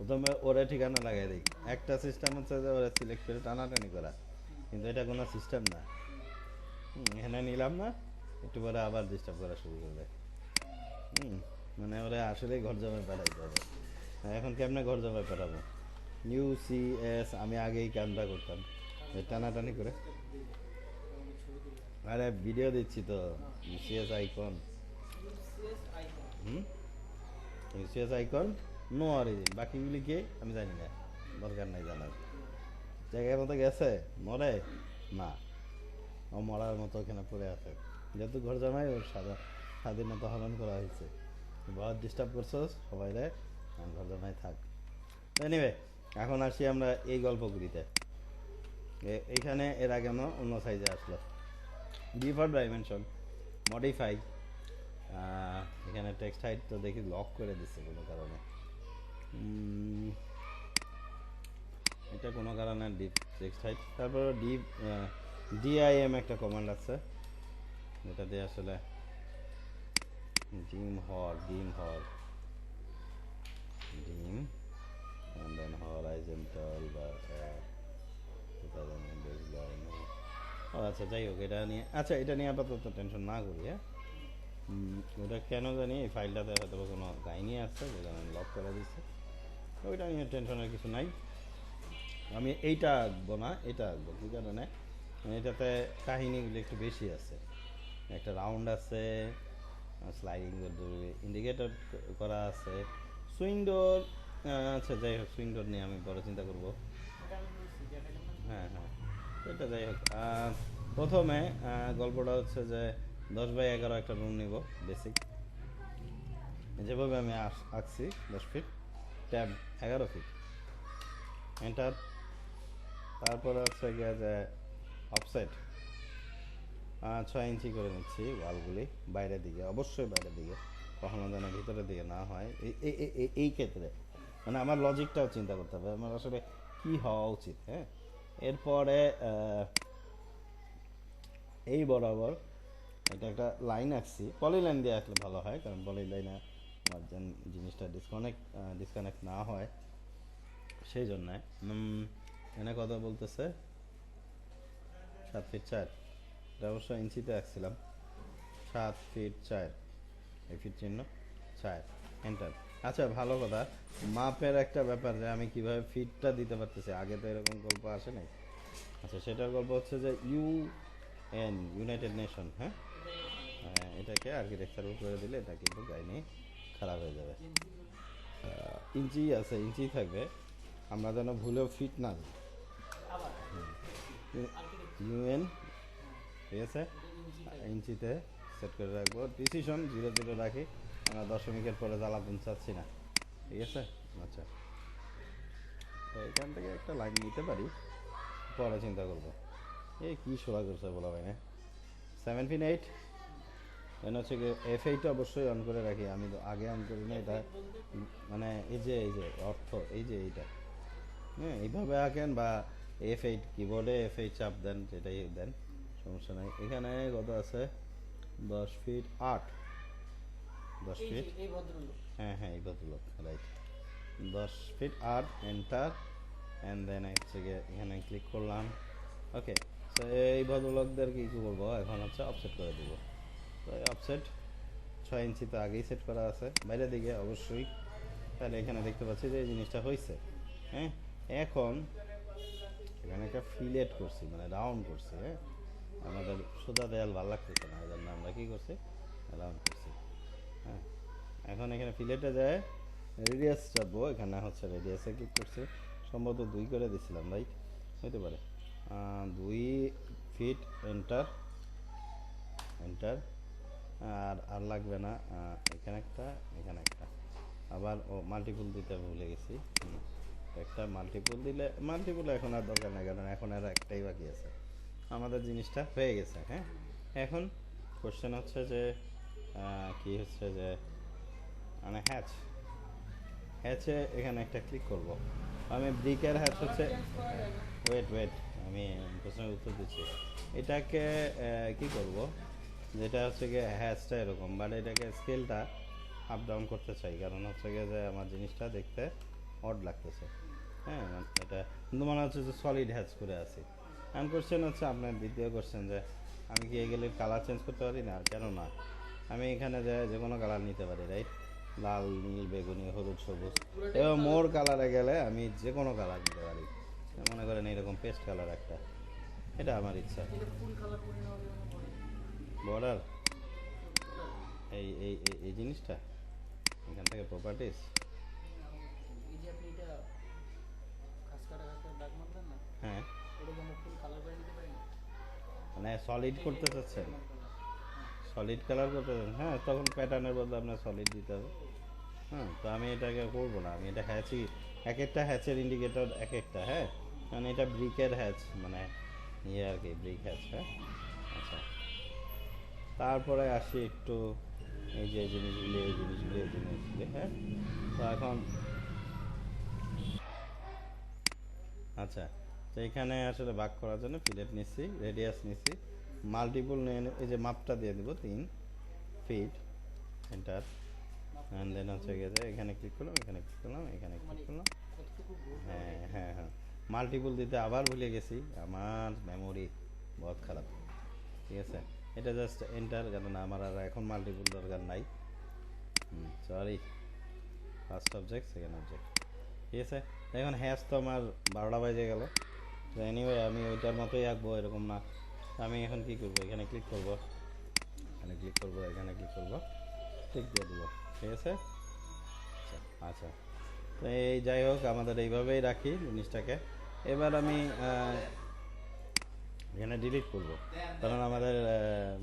প্রথমে ওরা ঠিকানা লাগাই দিই। একটা সিস্টেম হচ্ছে যে ওরা সিলেক্ট করে টানাটানি করা। কিন্তু এটা কোনো সিস্টেম না। এখানে নিলাম না, একটু পরে আবার ডিস্টার্ব করা শুরু করবে। হুম মানে ওরা আসলেই ঘর জমায় পাঠাইতে হবে। এখন কেমনে ঘর জমায় পাঠাবো? ইউ সি এস আমি আগেই কামটা করতাম। টানাটানি করে। আরে ভিডিও দিচ্ছি তো CS icon hmm CS icon no origin বাকিগুলি কে? আমি জানি না, দরকার নাই জানার। জায়গার মতো গেছে? মরে? না। ও মরার মতো ওখানে পড়ে আছে। যেহেতু ঘর জামাই, ওর সাদা স্বাধীনতা হরণ করা হয়েছে। বহুত ডিস্টার্ব করছ সবাই রে ঘর জামাই থাক। এনিওয়ে এখন আসি আমরা এই গল্পগুলিতে। এইখানে এর আগে আমরা অন্য সাইজে আসলো ডিফল্ট ডাইমেনশন মডিফাই এখানে টেক্সট হাইট তো দেখি লক করে দিচ্ছে কোনো কারণে। এটা কোনো কারণে ডিপ টেক্সট হাইট তারপর ডিপ ডিআইএম একটা কমান্ড আছে। যেটা দিয়ে আসলে ডিম হর ডিম হর। ডিম, and then horizontal বা আচ্ছা যাই হোক, এটা নিয়ে আচ্ছা এটা নিয়ে আপাতত টেনশন না করি হ্যাঁ? ওটা কেন জানি এই ফাইলটাতে হয়তো কোনো কাহিনী আসছে আমি লক করে দিচ্ছি ওইটা নিয়ে টেনশনের কিছু নাই। আমি এইটা আঁকবো না, এটা আঁকবো, কী কারণে মানে এটাতে কাহিনীগুলো একটু বেশি আছে। একটা রাউন্ড আছে স্লাইডিং ইন্ডিকেটর করা আছে। সুইং ডোর আচ্ছা যাই হোক সুইং ডোর নিয়ে আমি পরে চিন্তা করব। হ্যাঁ হ্যাঁ এটা যাই হোক। প্রথমে গল্পটা হচ্ছে যে দশ বাই এগারো একটা রুম নিব বেসিক যেভাবে আমি আঁকছি দশ ফিট ট্যাব এগারো ফিট এন্টার তারপরে হচ্ছে গিয়ে যে অফসাইড ছয় ইঞ্চি করে নিচ্ছি ওয়ালগুলি বাইরের দিকে। অবশ্যই বাইরের দিকে, কখনো যেন ভিতরের দিকে না হয়। এই- ক্ষেত্রে মানে আমার লজিকটাও চিন্তা করতে হবে। আমার আসলে কি হওয়া উচিত হ্যাঁ? এরপরে এই বরাবর এটা একটা লাইন আঁকছি। পলি লাইন দিয়ে আঁকলে ভালো হয়, কারণ পলি লাইনে আমার যেন জিনিসটা ডিসকানেক্ট ডিসকানেক্ট না হয়। সেই জন্যে এনে কথা বলতেছে সাত ফিট চার। এটা অবশ্য ইঞ্চিতে আঁকছিলাম। সাত ফিট চার। এই ফিট চিহ্ন চার। এন্টার আচ্ছা ভালো কথা। মাপের একটা ব্যাপার যে আমি কীভাবে ফিটটা দিতে পারতেছি আগে তো এরকম গল্প আসে নাই। আচ্ছা সেটার গল্প হচ্ছে যে ইউ এন ইউনাইটেড নেশন হ্যাঁ? হ্যাঁ, এটাকে আর্কিটেকচার করে দিলে এটা কিন্তু গাইনি। খারাপ হয়ে যাবে। ইঞ্চি আছে, ইঞ্চি থাকবে। আমরা যেন ভুলেও ফিট না ইউএন, ঠিক আছে? ইঞ্চিতে সেট করে রাখব। ডিসিশন জিরো জিরো রাখি। আমরা দশমিকের পরে জ্বালাপুন চাচ্ছি না। ঠিক আছে? আচ্ছা। তো এখান থেকে একটা লাইন নিতে পারি। পরে চিন্তা করব। এই কী শোভা করছে বলা ভাই না সেভেন পিন এইট দেন হচ্ছে কি এফ এইট অবশ্যই অন করে রাখি। আমি তো আগে অন করি না এটা মানে এই যে এই যে অর্থ এই যে এইটা। হ্যাঁ এইভাবে আঁকেন বা এফ এইট কিবোর্ডে এফ এইট চাপ দেন যেটাই দেন সমস্যা নাই। এখানে কত আছে? দশ ফিট আট। দশ ফিট হ্যাঁ হ্যাঁ এই ভদ্রলোক রাইট দশ ফিট আট এন্টার অ্যান্ড দেন হচ্ছে গিয়ে এখানে ক্লিক করলাম। ওকে তো এই ভদ্রলোকদের কি করব এখন হচ্ছে অফসেট করে দেবো। অফসেট ছয় ইঞ্চি তো আগেই সেট করা আছে। বাইরের দিকে অবশ্যই। তাহলে এখানে দেখতে পাচ্ছি যে এই জিনিসটা হয়েছে হ্যাঁ? এখন এখানে একটা ফিলেট করছি মানে রাউন্ড করছি হ্যাঁ? আমাদের সোজা দেয়াল ভালো লাগতেছে না এই জন্য আমরা কী করছি? রাউন্ড করছি। হ্যাঁ? এখন এখানে ফিলেটে যায় রেডিয়াস চাপবো। এখানে হচ্ছে রেডিয়াসে ক্লিক করছি। সম্ভবত দুই করে দিছিলাম রাইট হইতে পারে। দুই ফিট এন্টার এন্টার আর আর লাগবে না। এখানে একটা এখানে একটা। আবার, ও মাল্টিপুল দিতে ভুলে গেছি। একটা মাল্টিপুল দিলে মাল্টিপুল এখন আর দরকার নেই, কারণ এখন আর একটাই বাকি আছে। আমাদের জিনিসটা হয়ে গেছে হ্যাঁ? এখন কোশ্চেন হচ্ছে যে কি হচ্ছে যে মানে হ্যাচ হ্যাচে এখানে একটা ক্লিক করব। আমি ব্রিকের হ্যাচ হচ্ছে ওয়েট ওয়েট আমি প্রশ্নের উত্তর দিচ্ছি। এটাকে কি করব? যেটা হচ্ছে গিয়ে হ্যাচটা এরকম বাট এটাকে স্কেলটা আপ ডাউন করতে চাই। কারণ হচ্ছে গিয়ে যে আমার জিনিসটা দেখতে অড লাগতেছে। হ্যাঁ মানে এটা কিন্তু মনে হচ্ছে যে সলিড হ্যাচ করে আছে। অ্যান্ড কোশ্চেন হচ্ছে আপনার দ্বিতীয় কোশ্চেন যে আমি কি এগুলি কালার চেঞ্জ করতে পারি না? কেন না? আমি এখানে যে যে কোনো কালার নিতে পারি রাইট লাল, নীল, বেগুনি, হলুদ, সবুজ। এবং মোর কালারে গেলে আমি যে কোনো কালার নিতে পারি। মনে করেন এরকম পেস্ট কালার একটা। এটা আমার ইচ্ছা। বর্ডার। এই এই এই- এই জিনিসটা? এখান থেকে প্রপার্টিস হ্যাঁ। মানে সলিড করতে চাচ্ছেন? সলিড কালার করতে চাচ্ছেন? হ্যাঁ তখন প্যাটার্নের বদলে আপনার সলিড দিতে হবে। হ্যাঁ তো আমি এটাকে করব না। আমি এটা হ্যাচই এক একটা হ্যাচের ইন্ডিকেটর এক একটা হ্যাঁ? মানে এটা ব্রিকের হ্যাচ মানে ইয়ে আর কি ব্রিক হ্যাচ হ্যাঁ? আচ্ছা। তারপরে আসি একটু এই যে জিনিসগুলি, এই জিনিসগুলি এই জিনিসগুলি হ্যাঁ? তো এখন আচ্ছা তো এখানে আসলে ভাগ করার জন্য ফিলেট নিচ্ছি রেডিয়াস নিচ্ছি মাল্টিপল নিয়ে এই যে মাপটা দিয়ে দিব, তিন ফিট এন্টার অ্যান্ড দেন হচ্ছে যে এখানে ক্লিক করলাম, এখানে ক্লিক করলাম, এখানে ক্লিক করলাম। হ্যাঁ হ্যাঁ হ্যাঁ। মাল্টিপল দিতে আবার ভুলে গেছি, আমার মেমোরি বহুত খারাপ, ঠিক আছে? এটা জাস্ট এন্টার কারণ আমার আর এখন মাল্টিপল দরকার নাই। Sorry first object second object ঠিক আছে? এখন হ্যাশ তো আমার বারোটা বাজে গেল। তো এনিওয়ে আমি ওইটার মতোই আঁকবো, এরকম না। আমি এখন কি করব? এখানে ক্লিক করব। এখানে ক্লিক করব, এখানে ক্লিক করব। ঠিক দিয়ে দেবো। ঠিক আছে? আচ্ছা। তো এই যাই হোক, আমাদের এইভাবেই রাখি জিনিসটাকে। এবার আমি এখানে ডিলিট করব। কারণ আমাদের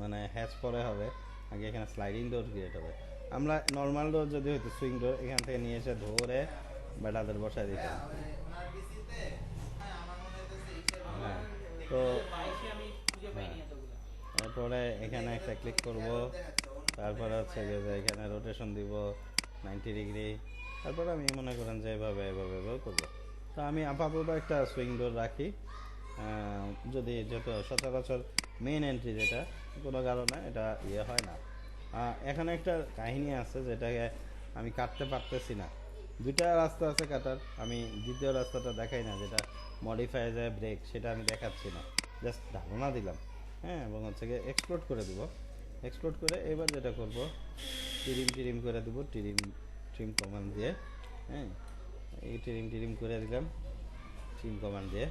মানে হ্যাচ পরে হবে। আগে এখানে স্লাইডিং ডোর ক্রিয়েট হবে। আমরা নর্মাল ডোর যদি হতো সুইং ডোর এখান থেকে নিয়ে এসে ধরে বেটাদের বসায় দিতাম। হ্যাঁ তো বাইশে আমি খুঁজে পাইনি এতগুলো। তারপরে এখানে একটা ক্লিক করব। তারপরে হচ্ছে যে এখানে রোটেশন দিব নাইনটি ডিগ্রি তারপরে আমি মনে করেন যে এভাবে এভাবে এভাবে করব। তো আমি আপাতত একটা সুইং ডোর রাখি। যদি যেহেতু সচরাচর মেইন এন্ট্রি যেটা, কোনো কারণে এটা ইয়ে হয় না। এখানে একটা কাহিনী আছে যেটাকে আমি কাটতে পারতেছি না। দুইটা রাস্তা আছে কাটার, আমি দ্বিতীয় রাস্তাটা দেখাই না, যেটা মডিফাই যায় ব্রেক সেটা আমি দেখাচ্ছি না। জাস্ট ধারণা দিলাম। হ্যাঁ এবং হচ্ছে গিয়ে এক্সপ্লোর করে দেবো। এক্সপ্লোর করে এবার যেটা করব, টিরিম টিরিম করে দেবো, টিরিম ট্রিম কমান্ড দিয়ে। হ্যাঁ এই টিরিম টিরিম করে দিলাম, ট্রিম কমান্ড দিয়ে।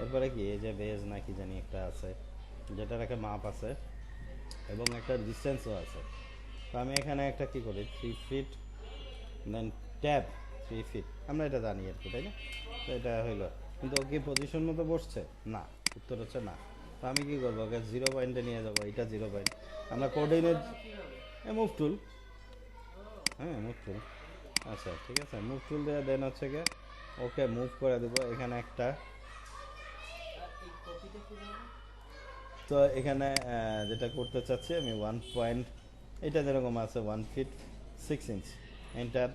এরপরে কি, এই যে বেজ না কি জানি একটা আছে, যেটার একটা মাপ আছে এবং একটা ডিস্টেন্সও আছে। তো আমি এখানে একটা কি করি থ্রি ফিট দেন ট্যাব থ্রি ফিট আমরা এটা জানি আর কি, তাই না? তো এটা হইল। কিন্তু ও কি পজিশন মতো বসছে? না, উত্তর হচ্ছে না। তো আমি কী করব, ওকে জিরো পয়েন্টে নিয়ে যাব, এটা জিরো পয়েন্ট আমরা কোঅর্ডিনেট মুভ টুল হ্যাঁ মুভ টুল আচ্ছা ঠিক আছে মুভ টুল দিয়ে দেন হচ্ছে গিয়ে ওকে মুভ করে দেবো। এখানে একটা আর এই কপিটা কি হবে তো এখানে যেটা করতে চাচ্ছি আমি ওয়ান পয়েন্ট এটা যেরকম আছে one feet six inch enter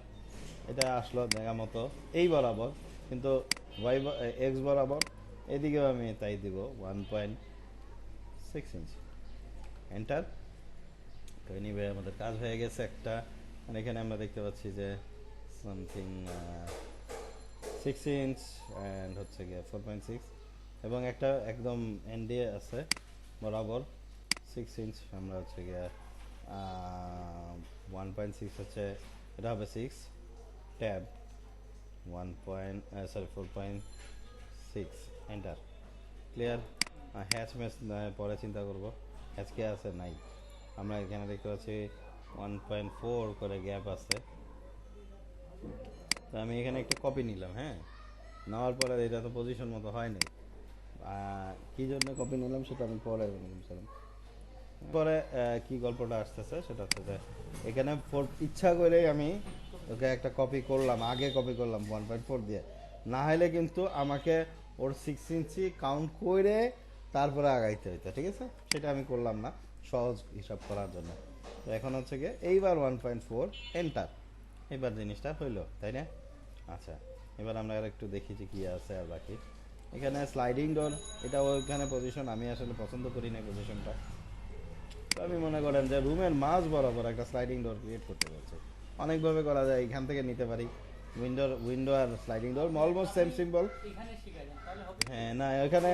এটা আসলো দেখা মতো, এই বরাবর, কিন্তু ওয়াই এক্স বরাবর, এদিকেও আমি তাই দিব one point six inch enter তো এনিওয়ে আমাদের কাজ হয়ে গেছে একটা মানে এখানে আমরা দেখতে পাচ্ছি যে সামথিং সিক্স ইঞ্চ অ্যান্ড হচ্ছে গিয়ে ফোর পয়েন্ট সিক্স এবং একটা একদম এনডিএ আছে, বরাবর সিক্স ইঞ্চ আমরা হচ্ছে গিয়ে ওয়ান পয়েন্ট সিক্স হচ্ছে, এটা হবে six tab one point sorry four point six enter clear hatch match পরে চিন্তা করব। হ্যাচ কে আছে? নাই। আমরা এখানে দেখতে পাচ্ছি ওয়ান পয়েন্ট ফোর করে গ্যাপ আছে। তো আমি এখানে একটা কপি নিলাম হ্যাঁ? নেওয়ার পরে এটা তো পজিশন মতো হয়নি। কি জন্য কপি নিলাম সেটা আমি পরে বলছিলাম পরে কি গল্পটা আসতেছে সেটা হচ্ছে যে এখানে ফোর ইচ্ছা করেই আমি ওকে একটা কপি করলাম, আগে কপি করলাম ওয়ান পয়েন্ট ফোর দিয়ে। না হলে কিন্তু আমাকে ওর সিক্স ইঞ্চি কাউন্ট করে তারপরে আগাইতে হইতো, ঠিক আছে? সেটা আমি করলাম না, সহজ হিসাব করার জন্য। তো এখন হচ্ছে গিয়ে এইবার ওয়ান পয়েন্ট ফোর এন্টার এবার জিনিসটা হইল, তাই না? আচ্ছা এবার আমরা আর একটু দেখি যে কি আছে আর বাকি। এখানে স্লাইডিং ডোর এটা ওইখানে পজিশন আমি আসলে পছন্দ করি না পজিশনটা তো আমি মনে করেন যে রুমের মাঝ বরাবর একটা স্লাইডিং ডোর ক্রিয়েট করতে পারছি অনেকভাবে করা যায় এখান থেকে নিতে পারি। উইন্ডোর উইন্ডো আর স্লাইডিং ডোর অলমোস্ট সেম হবে হ্যাঁ না এখানে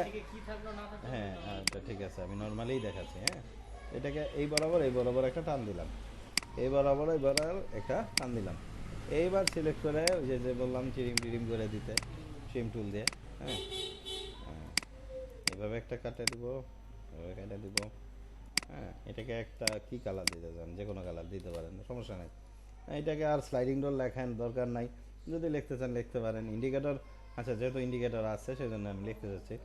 হ্যাঁ আচ্ছা ঠিক আছে আমি নর্মালি দেখাচ্ছি হ্যাঁ। এটাকে এই বরাবর এই বরাবর একটা টান দিলাম। এই বরাবর এই বরাবর একটা টান দিলাম। এইবার সিলেক্ট করে ওই যে যে বললাম চিরিম টিরিম করে দিতে সিম টুল দিয়ে হ্যাঁ। এভাবে একটা কাটে দিব, এভাবে কেটে দিব। হ্যাঁ এটাকে একটা কি কালার দিতে চান? যে কোনো কালার দিতে পারেন, সমস্যা নেই। এটাকে আর স্লাইডিং ডোর লেখান দরকার নাই। যদি লিখতে চান, লিখতে পারেন। ইন্ডিকেটর আচ্ছা যেহেতু ইন্ডিকেটর আছে সেই জন্য আমি লিখতে চাচ্ছি।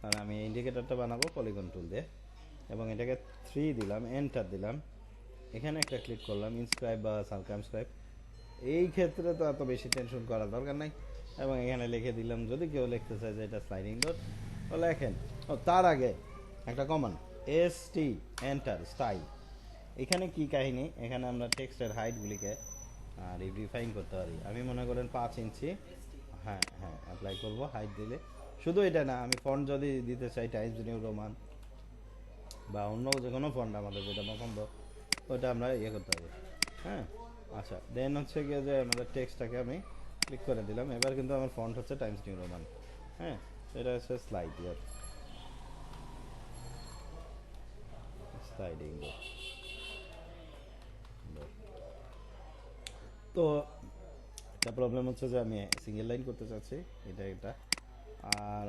কারণ আমি ইন্ডিকেটরটা বানাবো পলিগন টুল দিয়ে। এবং এটাকে থ্রি দিলাম এন্টার দিলাম। এখানে একটা ক্লিক করলাম ইনস্ক্রাইব বা সার্কামস্ক্রাইব এই ক্ষেত্রে তো এত বেশি টেনশন করার দরকার নাই। এবং এখানে লিখে দিলাম, যদি কেউ লিখতে চায় যে এটা স্লাইডিং ডোর ও লেখেন। তার আগে একটা common S T enter style এখানে কি কাহিনী? এখানে আমরা টেক্সটের হাইটগুলিকে রিডিফাইন করতে পারি। আমি মনে করেন পাঁচ ইঞ্চি। হ্যাঁ হ্যাঁ অ্যাপ্লাই করব হাইট দিলে। শুধু এটা না, আমি ফন্ট যদি দিতে চাই টাইমস নিউ রোমান বা অন্য যে কোনো ফন্ট আমাদের যেটা পছন্দ, ওটা আমরা ইয়ে করতে হবে হ্যাঁ আচ্ছা দেন হচ্ছে গিয়ে যে আমাদের টেক্সটটাকে আমি ক্লিক করে দিলাম। এবার কিন্তু আমার ফন্ট হচ্ছে টাইমস নিউ রোমান হ্যাঁ এটা হচ্ছে স্লাইড ইয়ার স্লাইডিং তো একটা প্রবলেম হচ্ছে যে আমি সিঙ্গেল লাইন করতে চাচ্ছি এটা এটা আর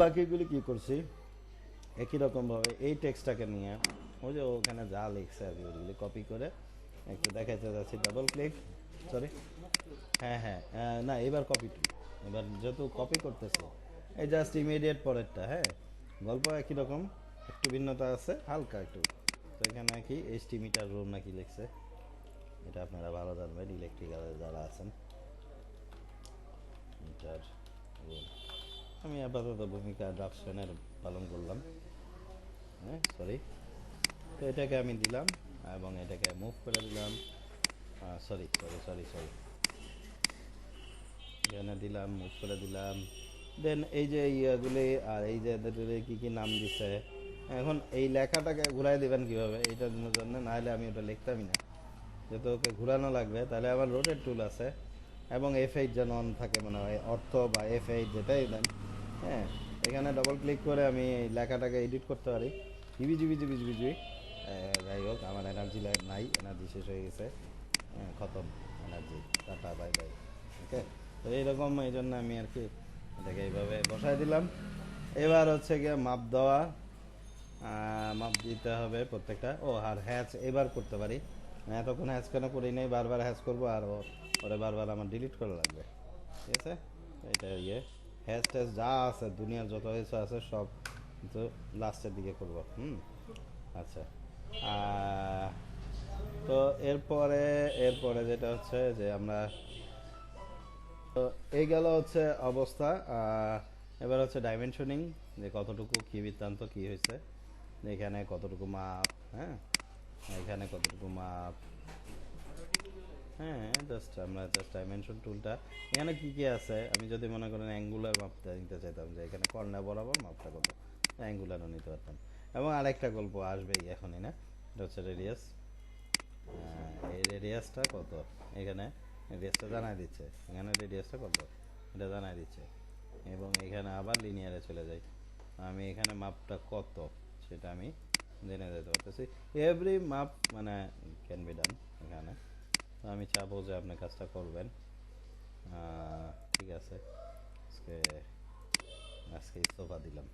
বাকিগুলি কি করছি একই রকমভাবে এই নিয়ে ওই যে ওখানে যা লিখছে আর ওইগুলি কপি করে একটু দেখাইতে যাচ্ছি ডাবল ক্লিক সরি হ্যাঁ হ্যাঁ না এবার কপি এবার যেহেতু কপি করতেছে এই জাস্ট ইমিডিয়েট পরেরটা হ্যাঁ গল্প একই রকম ভিন্নতা আছে, হালকা একটু। তো এখানে কি এইচটি মিটার রুম নাকি লিখছে? এটা আপনারা ভালো জানবেন ইলেকট্রিক্যালের যারা আছেন। মিটার রুম আমি আপাতত ভূমিকা ড্রাফটসম্যানের পালন করলাম। হ্যাঁ সরি তো এটাকে আমি দিলাম এবং এটাকে মুভ করে দিলাম। সরি সরি সরি সরি এখানে দিলাম মুভ করে দিলাম। দেন এই যে ইয়েগুলি আর এই যে কি কি নাম দিছে? এখন এই লেখাটাকে ঘুরাই দিবেন কীভাবে? এইটার জন্য না হলে আমি ওটা লিখতামই না। যেহেতু ওকে ঘুরানো লাগবে, তাহলে আমার রোটেট টুল আছে এবং এফ এইট যেন অন থাকে মনে হয়, অর্থ বা এফ এইট যেটাই দেন হ্যাঁ? এখানে ডবল ক্লিক করে আমি লেখাটাকে এডিট করতে পারি। GB GB GB GB GB যাই হোক, আমার এনার্জি নাই এনার্জি শেষ হয়ে গেছে। খতম energy tata bye bye okay তো এইরকম এই জন্য আমি আর কি এটাকে এইভাবে বসাই দিলাম। এবার হচ্ছে গিয়ে মাপ দেওয়া। মাপ দিতে হবে প্রত্যেকটা। ও, আর হ্যাচ এবার করতে পারি। এতক্ষণ হ্যাচ কেন করি নাই? বারবার হ্যাচ করব আর ওরে বারবার আমার ডিলিট করা লাগবে। ঠিক আছে? এটা ইয়ে। হ্যাচ ট্যাচ যা আছে, দুনিয়ার যত কিছু আছে, সব কিন্তু লাস্টের দিকে করব। হুম? আচ্ছা। তো এরপরে এরপরে যেটা হচ্ছে যে আমরা, তো এই গেল হচ্ছে অবস্থা। এবার হচ্ছে ডাইমেনশনিং যে কতটুকু কি বৃত্তান্ত, কী হয়েছে। এখানে কতটুকু মাপ হ্যাঁ? এখানে কতটুকু মাপ? হ্যাঁ জাস্ট আমরা জাস্ট ডাইমেনশন টুলটা এখানে কি কি আছে? আমি যদি মনে করেন অ্যাঙ্গুলার মাপটা নিতে চাইতাম, যে এখানে কর্নার বরাবর মাপটা কত? অ্যাঙ্গুলারও নিতে পারতাম। এবং আরেকটা গল্প আসবেই এখনই, না? এটা হচ্ছে রেডিয়াস এই রেডিয়াসটা কত? এখানে রেডিয়াসটা জানাই দিচ্ছে। এখানে রেডিয়াসটা কত? এটা জানাই দিচ্ছে। এবং এখানে আবার লিনিয়ারে চলে যাই। আমি এখানে মাপটা কত? সেটা আমি জেনে যেতে পারতেছি। এভরি মাপ মানে ক্যান বি ডান এখানে। তো আমি চাবো যে আপনি কাজটা করবেন। ঠিক আছে। আজকে আজকে ইস্তফা দিলাম।